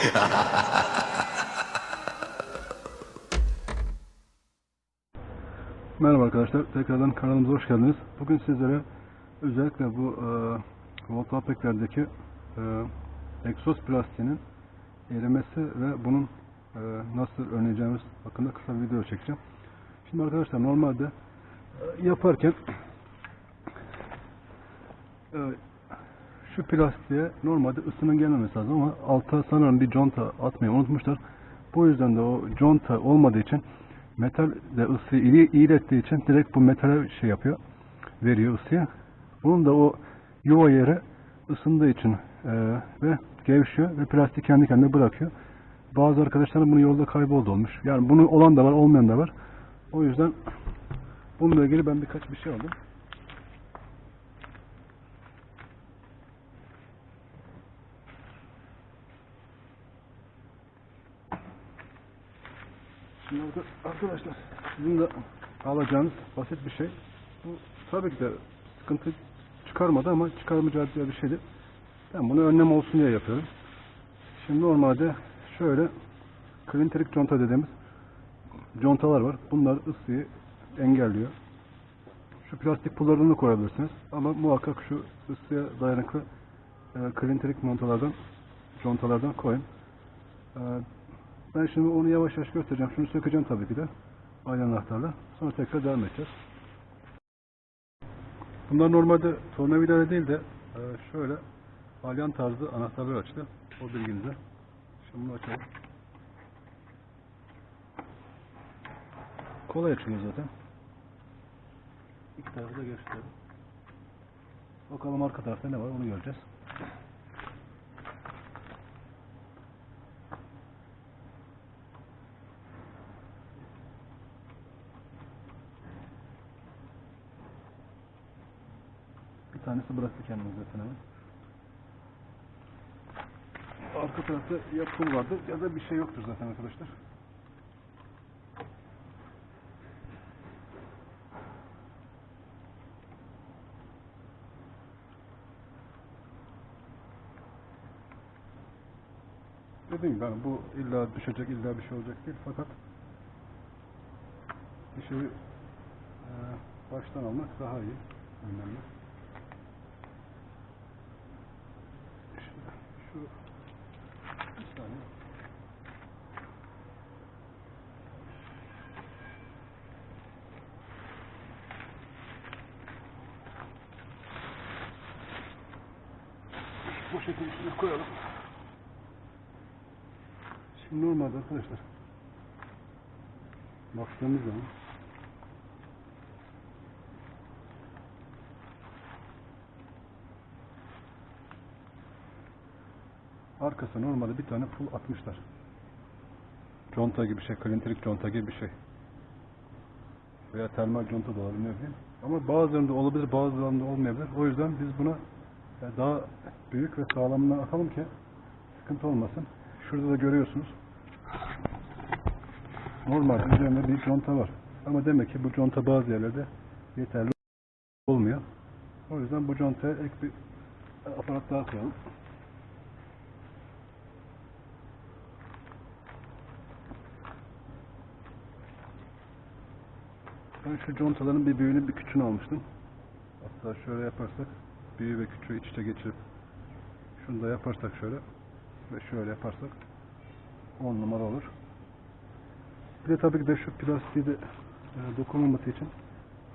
Merhaba arkadaşlar, tekrardan kanalımıza hoş geldiniz. Bugün sizlere özellikle bu e, Voltapek'lerdeki e, egzoz plastiğinin erimesi ve bunun e, nasıl önleyeceğimiz hakkında kısa bir video çekeceğim. Şimdi arkadaşlar normalde e, yaparken e, şu plastiğe normalde ısının gelmemesi lazım ama alta sanırım bir conta atmayı unutmuşlar. Bu yüzden de o conta olmadığı için metal de ısıyı iyi, iyi ilettiği için direkt bu metale şey yapıyor. Veriyor ısıyı. Bunun da o yuva yeri ısındığı için e, ve gevşiyor ve plastik kendi kendine bırakıyor. Bazı arkadaşlarım bunu yolda kayboldu olmuş. Yani bunu olan da var, olmayan da var. O yüzden bununla ilgili ben birkaç bir şey aldım. Arka- arkadaşlar sizin de alacağınız basit bir şey. Bu tabii ki de sıkıntı çıkarmadı ama çıkarmayacağı bir şeydi. Ben bunu önlem olsun diye yapıyorum. Şimdi normalde şöyle klintrik conta dediğimiz contalar var. Bunlar ısıyı engelliyor. Şu plastik pullarını da koyabilirsiniz. Ama muhakkak şu ısıya dayanıklı e, klintrik montalardan contalardan koyun. E, ben şimdi onu yavaş yavaş göstereceğim. Şunu sökeceğim tabii ki de. Aynı anahtarla. Sonra tekrar devam edeceğiz. Bunlar normalde tornavidayla değil de e, şöyle alyan tarzı anahtarlar açtı. O bilginize. Şimdi bunu açalım. Kolay açılıyor zaten. İlk tarafı da gösterelim. Bakalım arka tarafta ne var onu göreceğiz. Bir tanesi bıraktı kendini zaten. Arka tarafta ya pul vardır ya da bir şey yoktur zaten arkadaşlar. Dediğim gibi bu illa düşecek, illa bir şey olacak değil fakat bir şeyi e, baştan almak daha iyi. Önemli. Şimdi şu bir saniye. Poşetin üstüne koyalım. Şimdi normalde arkadaşlar baktığımız zaman arkasına normalde bir tane pul atmışlar. Conta gibi bir şey, klintrik conta gibi bir şey. Veya termal conta da olabilir bileyim. Ama bazılarında olabilir, bazılarında olmayabilir. O yüzden biz buna e, daha büyük ve sağlamına atalım ki sıkıntı olmasın. Şurada da görüyorsunuz. Normal üzerinde bir conta var. Ama demek ki bu conta bazı yerlerde yeterli olmuyor. O yüzden bu contaya ek bir aparat daha koyalım. Ben şu contaların bir büyüğünü bir küçüğünü almıştım. Hatta şöyle yaparsak büyüğü ve küçüğü iç içe geçirip şunu da yaparsak şöyle ve şöyle yaparsak 10 numara olur. Bir de tabii ki de şu plastiği de e, dokunmaması için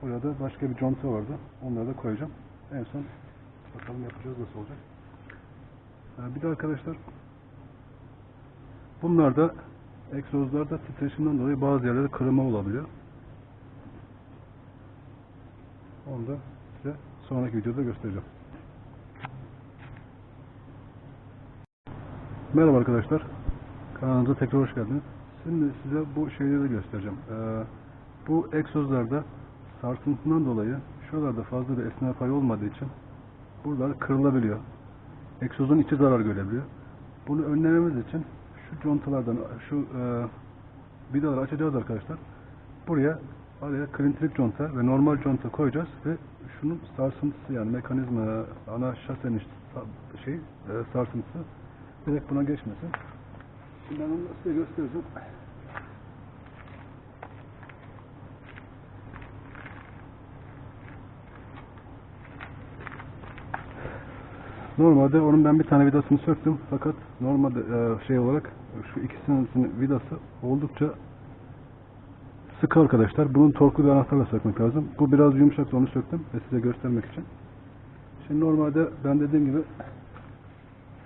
oraya da başka bir conta vardı. Onları da koyacağım. En son bakalım yapacağız nasıl olacak. E, bir de arkadaşlar bunlarda egzozlarda titreşimden dolayı bazı yerlerde kırılma olabiliyor. Onu da size sonraki videoda göstereceğim. Merhaba arkadaşlar. Kanalımıza tekrar hoş geldiniz. Şimdi size bu şeyleri de göstereceğim. Ee, bu egzozlarda sarsıntından dolayı şuralarda fazla bir esne payı olmadığı için buralar kırılabiliyor. Egzozun içi zarar görebiliyor. Bunu önlememiz için şu contalardan şu e, vidaları açacağız arkadaşlar. Buraya araya klintrik conta ve normal conta koyacağız ve şunun sarsıntısı yani mekanizma ana şasenin şey e, sarsıntısı direkt buna geçmesin. Şimdi ben onu size göstereceğim. Normalde onun ben bir tane vidasını söktüm fakat normalde e, şey olarak şu ikisinin vidası oldukça sıkı arkadaşlar. Bunun torklu bir anahtarla sökmek lazım. Bu biraz yumuşak onu söktüm ve size göstermek için. Şimdi normalde ben dediğim gibi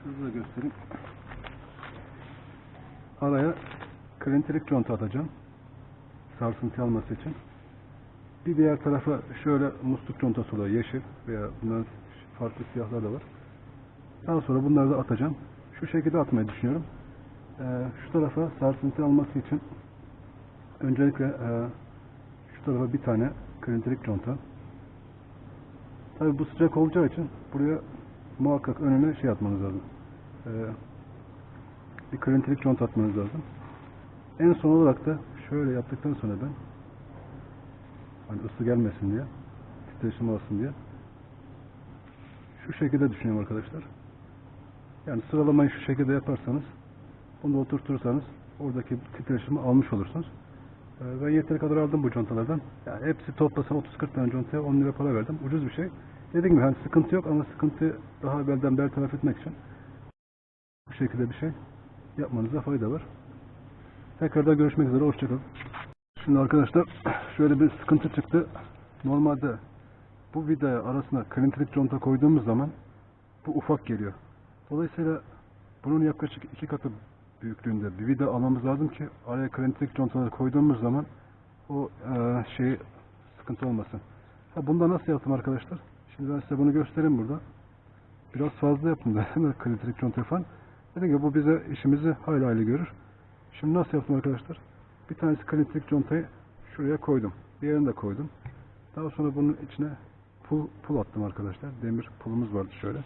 da göstereyim. Araya klintrik conta atacağım. Sarsıntı alması için. Bir diğer tarafa şöyle musluk contası oluyor. Yeşil veya bunların farklı siyahlar da var. Daha sonra bunları da atacağım. Şu şekilde atmayı düşünüyorum. Ee, şu tarafa sarsıntı alması için öncelikle e, şu tarafa bir tane klintrik conta. Tabi bu sıcak olacağı için buraya muhakkak önüne şey atmanız lazım. Ee, bir klintrik conta atmanız lazım. En son olarak da şöyle yaptıktan sonra ben hani ısı gelmesin diye titreşim olsun diye şu şekilde düşünüyorum arkadaşlar. Yani sıralamayı şu şekilde yaparsanız bunu da oturtursanız oradaki titreşimi almış olursunuz. Ee, Ben yeteri kadar aldım bu contalardan. Yani hepsi toplasan 30-40 tane contaya 10 lira para verdim. Ucuz bir şey. Dediğim gibi hani sıkıntı yok ama sıkıntı daha evvelden bertaraf etmek için bu şekilde bir şey yapmanıza fayda var. Tekrardan görüşmek üzere. Hoşçakalın. Şimdi arkadaşlar şöyle bir sıkıntı çıktı. Normalde bu vidaya arasına klintrik conta koyduğumuz zaman bu ufak geliyor. Dolayısıyla bunun yaklaşık iki katı büyüklüğünde bir vida almamız lazım ki araya klintrik contaları koyduğumuz zaman o e, şey sıkıntı olmasın. Ha, bunda nasıl yaptım arkadaşlar? Şimdi ben size bunu göstereyim burada. Biraz fazla yaptım da klintrik conta falan. Dediğim gibi bu bize işimizi hayli hayli görür. Şimdi nasıl yaptım arkadaşlar? Bir tanesi klintrik contayı şuraya koydum. Diğerini de koydum. Daha sonra bunun içine pul, pul attım arkadaşlar. Demir pulumuz vardı şöyle.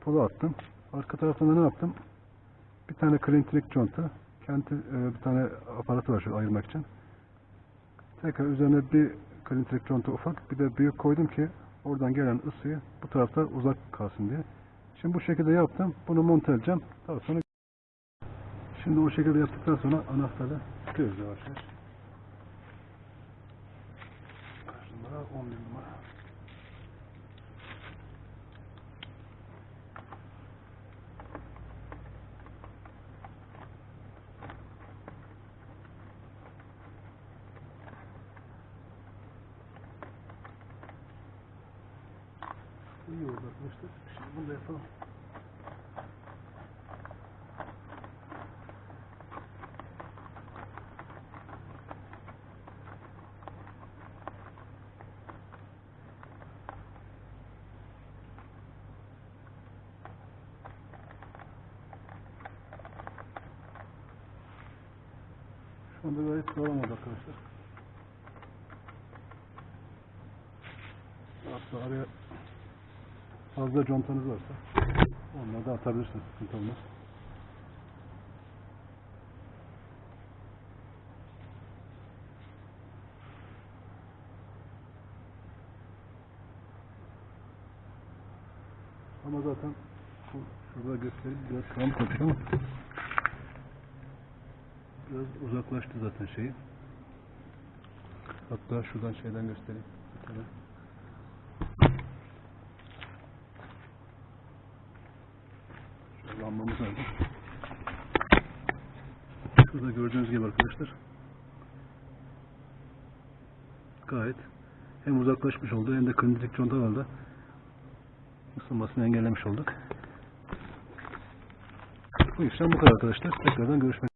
Pulu attım. Arka taraftan da ne yaptım? Bir tane klintrik conta. Kendi e, bir tane aparatı var şöyle ayırmak için. Tekrar üzerine bir klintrik conta ufak bir de büyük koydum ki oradan gelen ısıyı bu tarafta uzak kalsın diye. Şimdi bu şekilde yaptım. Bunu monte edeceğim. Daha sonra Şimdi o şekilde yaptıktan sonra anahtarı çıkıyoruz yavaş yavaş. Numara? 11 numara. İyi oldu arkadaşlar. Şimdi bunu da yapalım. Şu anda gayet sağlam oldu arkadaşlar. Hatta araya fazla contanız varsa onları da atabilirsiniz. Sıkıntı olmaz. Ama zaten şurada göstereyim biraz karanlık olacak ama biraz uzaklaştı zaten şeyi. Hatta şuradan şeyden göstereyim. Bir tane. Lambamız nerede? Şurada gördüğünüz gibi arkadaşlar. Gayet hem uzaklaşmış oldu hem de klinitik contalarla ısınmasını engellemiş olduk. Bu işlem bu kadar arkadaşlar. Tekrardan görüşmek